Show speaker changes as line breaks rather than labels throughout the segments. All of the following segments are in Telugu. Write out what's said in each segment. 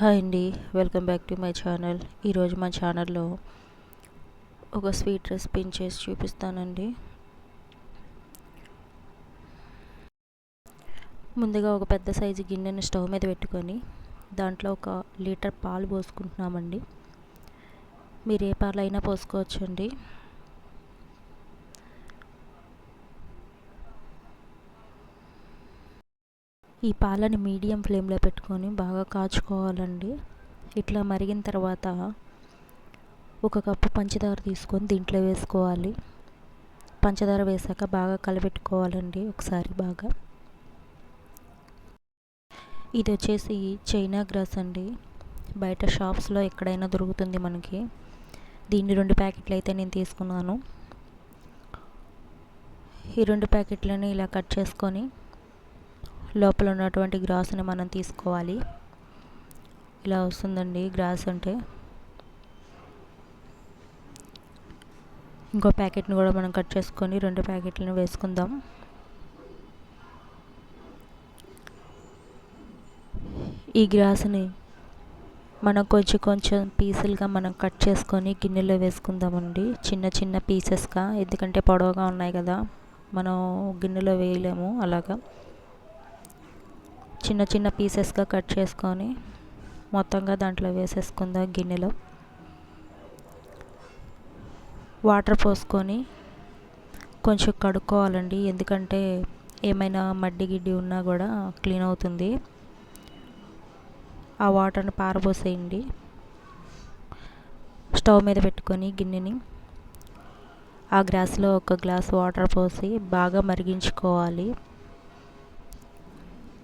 హాయ్ అండి. Welcome back to my channel. ఈరోజు మా ఛానల్లో ఒక స్వీట్ రెసిపీని చేసి చూపిస్తానండి. ముందుగా ఒక పెద్ద సైజు గిన్నెని స్టవ్ మీద పెట్టుకొని దాంట్లో ఒక లీటర్ పాలు పోసుకుంటున్నామండి. మీరు ఏ పాలు అయినా పోసుకోవచ్చండి. ఈ పాలని మీడియం ఫ్లేమ్లో పెట్టుకొని బాగా కాచుకోవాలండి. ఇట్లా మరిగిన తర్వాత ఒక కప్పు పంచదార తీసుకొని దీంట్లో వేసుకోవాలి. పంచదార వేసాక బాగా కలబెట్టుకోవాలండి ఒకసారి బాగా. ఇది వచ్చేసి చైనా గ్రాస్ అండి. బయట షాప్స్లో ఎక్కడైనా దొరుకుతుంది మనకి. దీన్ని రెండు ప్యాకెట్లు అయితే నేను తీసుకున్నాను. ఈ రెండు ప్యాకెట్లని ఇలా కట్ చేసుకొని లోపల ఉన్నటువంటి గ్రాస్ని మనం తీసుకోవాలి. ఇలా వస్తుందండి గ్రాస్ అంటే. ఇంకో ప్యాకెట్ని కూడా మనం కట్ చేసుకొని రెండు ప్యాకెట్లను వేసుకుందాం. ఈ గ్రాస్ని మనం కొంచెం కొంచెం పీసులుగా మనం కట్ చేసుకొని గిన్నెలో వేసుకుందామండి. చిన్న చిన్న పీసెస్గా ఎందుకంటే పొడవుగా ఉన్నాయి కదా మనం గిన్నెలో వేయలేము అలాగా. చిన్న చిన్న పీసెస్గా కట్ చేసుకొని మొత్తంగా దాంట్లో వేసేసుకుందాం గిన్నెలో. వాటర్ పోసుకొని కొంచెం కడుక్కోవాలండి. ఎందుకంటే ఏమైనా మడ్డి గిడ్డి ఉన్నా కూడా క్లీన్ అవుతుంది. ఆ వాటర్ని పారబోసేయండి. స్టవ్ మీద పెట్టుకొని గిన్నెని ఆ గ్లాస్లో ఒక గ్లాస్ వాటర్ పోసి బాగా మరిగించుకోవాలి.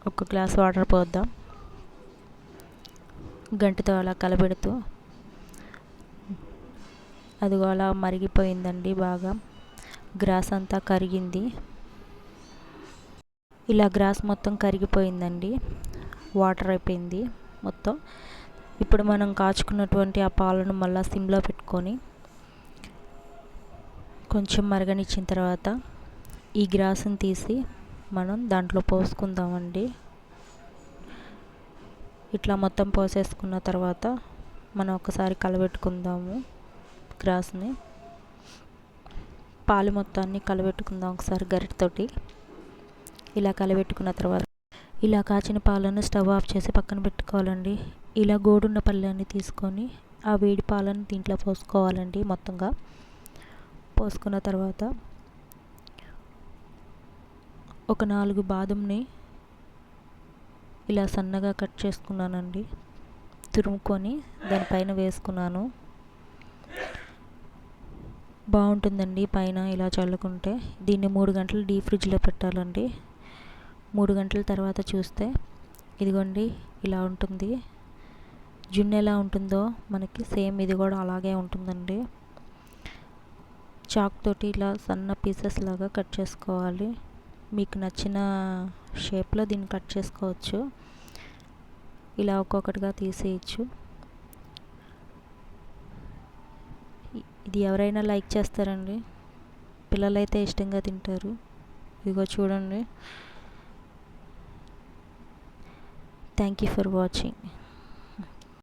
ఒక గ్లాస్ వాటర్ పోద్దాం. గంటితో అలా కలబెడుతూ. అది అలా మరిగిపోయిందండి బాగా. గ్రాస్ అంతా కరిగింది. ఇలా గ్రాస్ మొత్తం కరిగిపోయిందండి. వాటర్ అయిపోయింది మొత్తం. ఇప్పుడు మనం కాచుకున్నటువంటి ఆ పాలను మళ్ళీ సిమ్లో పెట్టుకొని కొంచెం మరగనిచ్చిన తర్వాత ఈ గ్రాసును తీసి మనం దాంట్లో పోసుకుందామండి. ఇట్లా మొత్తం పోసేసుకున్న తర్వాత మనం ఒకసారి కలబెట్టుకుందాము గ్రాస్ని. పాలు మొత్తాన్ని కలబెట్టుకుందాం ఒకసారి గరిటతోటి. ఇలా కలబెట్టుకున్న తర్వాత ఇలా కాచిన పాలను స్టవ్ ఆఫ్ చేసి పక్కన పెట్టుకోవాలండి. ఇలా గోడున్న పళ్ళని తీసుకొని ఆ వేడి పాలను దీంట్లో పోసుకోవాలండి మొత్తంగా. పోసుకున్న తర్వాత ఒక నాలుగు బాదంని ఇలా సన్నగా కట్ చేసుకున్నానండి. తురుముకొని దానిపైన వేసుకున్నాను. బాగుంటుందండి పైన ఇలా చల్లుకుంటే. దీన్ని మూడు గంటలు డీ ఫ్రిడ్జ్లో పెట్టాలండి. మూడు గంటల తర్వాత చూస్తే ఇదిగోండి ఇలా ఉంటుంది. జున్ను ఎలా ఉంటుందో మనకి సేమ్ ఇది కూడా అలాగే ఉంటుందండి. చాక్ తోటి ఇలా సన్న పీసెస్ లాగా కట్ చేసుకోవాలి. మీకు నచ్చిన షేప్లో దీన్ని కట్ చేసుకోవచ్చు. ఇలా ఒక్కొక్కటిగా తీసేయచ్చు. ఇది ఎవరైనా లైక్ చేస్తారండి. పిల్లలైతే ఇష్టంగా తింటారు. ఇదిగో చూడండి. Thank you for watching.